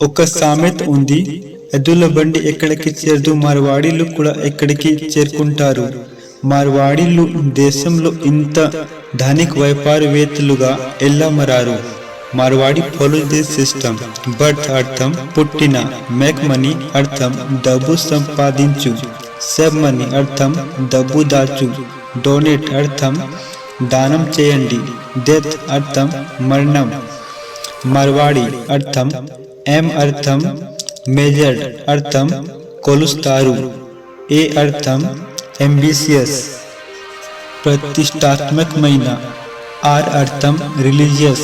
ఒక సామెత ఉంది. ఎద్దుల బండి ఎక్కడికి చేరదు? మార్వాడీలు కూడా ఎక్కడికి చేరుకుంటారు? మార్వాడీలు దేశంలో ఇంత ధనిక వ్యాపారవేత్తలుగా ఎల్లమరారు మరారు? మార్వాడి ఫాలో సిస్టమ్ బర్త్ అర్థం పుట్టిన మేక్ మనీ అర్థం డబ్బు సంపాదించు సెబ్ మనీ అర్థం డబ్బు దాచు డొనేట్ అర్థం దానం చేయండి డెత్ అర్థం మరణం మార్వాడి అర్థం एम अर्थम मेजर्ड अर्थम, कोलुस्तारु। ए अर्थम एम्बिशियस प्रतिष्ठात्मक महीना आर अर्थम रिलीजियस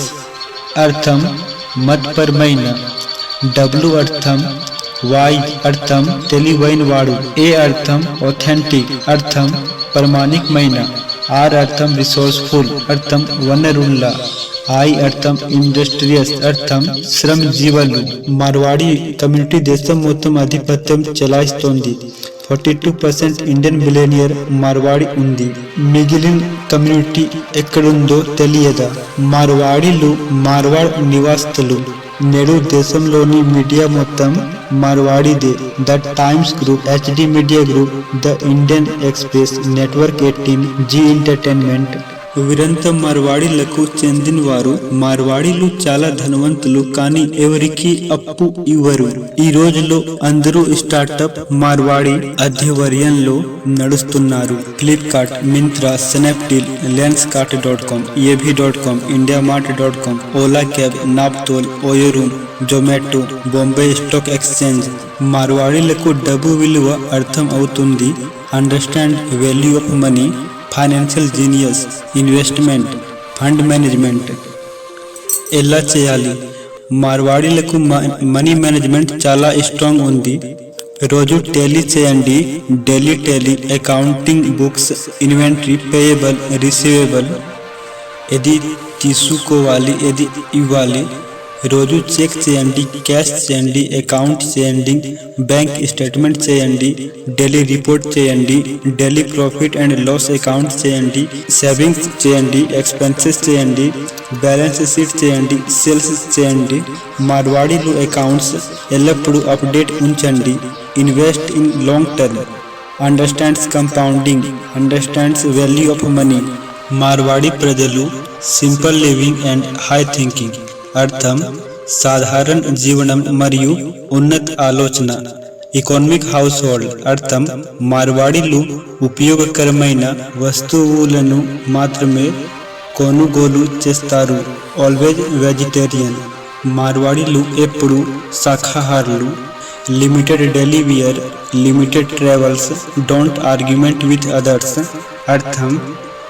अर्थम मत पर महीना। डब्लू अर्थम वाई अर्थम टेलीवाइन वाड़ू ए अर्थम ऑथेंटिक अर्थम, प्रमाणिक महीना। आर अर्थम रिसोर्सफुल अर्थम वनरुल्ला ఐ అర్థం ఇండస్ట్రియస్ అర్థం శ్రమజీవులు మార్వాడి కమ్యూనిటీ దేశం మొత్తం ఆధిపత్యం చెలాయిస్తోంది forty two percent Indian billionaire Marwadi ఉంది మిగిలిన కమ్యూనిటీ ఎక్కడుందో తెలియదా మార్వాడీలు మార్వాడ్ నివాస్తులు నేడు దేశంలోని మీడియా మొత్తం మార్వాడిదే the Times group HD media group the Indian Express network eighteen Zee entertainment వీరంతా మార్వాడీలకు చెందిన వారు మార్వాడీలు చాలా ధనవంతులు కానీ ఎవరికి అప్పు ఇవ్వరు. ఈ రోజులో అందరూ స్టార్టప్ మార్వాడి ఆధ్వర్యంలో నడుస్తున్నారు. Flipkart Myntra Snapdeal Lenskart dot com eBay dot com India mart dot com Ola cab Naaptol OYO room Zomato Bombay stock exchange. మార్వాడీలకు డబ్బు విలువ అర్థం అవుతుంది. Understand value of money financial genius investment fund management. ఎలా చేయాలి? మార్వాడీలకు money management చాలా strong ఉంది. రోజు టెలీ చేయండి. Daily tally accounting books inventory payable receivable. ఏది తీసుకోవాలి? ఏది ఇవ్వాలి? రోజు చెక్ చేయండి క్యాష్ చేయండి అకౌంట్ చేయండి బ్యాంక్ స్టేట్మెంట్ చేయండి డైలీ రిపోర్ట్ చేయండి daily profit and loss account చేయండి సేవింగ్స్ చేయండి ఎక్స్పెన్సెస్ చేయండి బ్యాలెన్స్ షీట్ చేయండి సేల్స్ చేయండి మార్వాడీలు అకౌంట్స్ ఎల్లప్పుడూ అప్డేట్ ఉంచండి invest in long term. Understands compounding understands value of money. Marwadi ప్రజలు simple living and high thinking. అర్థం సాధారణ జీవనం మరియు ఉన్నత ఆలోచన. ఎకానమిక్ హౌస్ హోల్డ్ అర్థం మార్వాడీలు ఉపయోగకరమైన వస్తువులను మాత్రమే కొనుగోలు చేస్తారు. ఆల్వేజ్ వెజిటేరియన్ మార్వాడీలు ఎప్పుడు శాఖాహారులు. Limited delivery limited travels don't argument with others అర్థం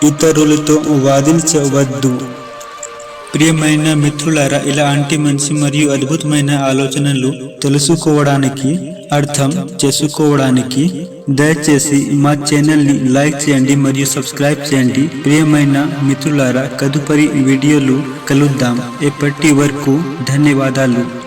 ఇతరులతో వాదించవద్దు. ప్రియమైన మిత్రులారా ఇలాంటి మంచి మరియు అద్భుతమైన ఆలోచనలు తెలుసుకోవడానికి అర్థం చేసుకోవడానికి దయచేసి మా ఛానల్ని లైక్ చేయండి మరియు సబ్స్క్రైబ్ చేయండి. ప్రియమైన మిత్రులారా తదుపరి వీడియోలు కలుద్దాం. ఎప్పటి వరకు? ధన్యవాదాలు.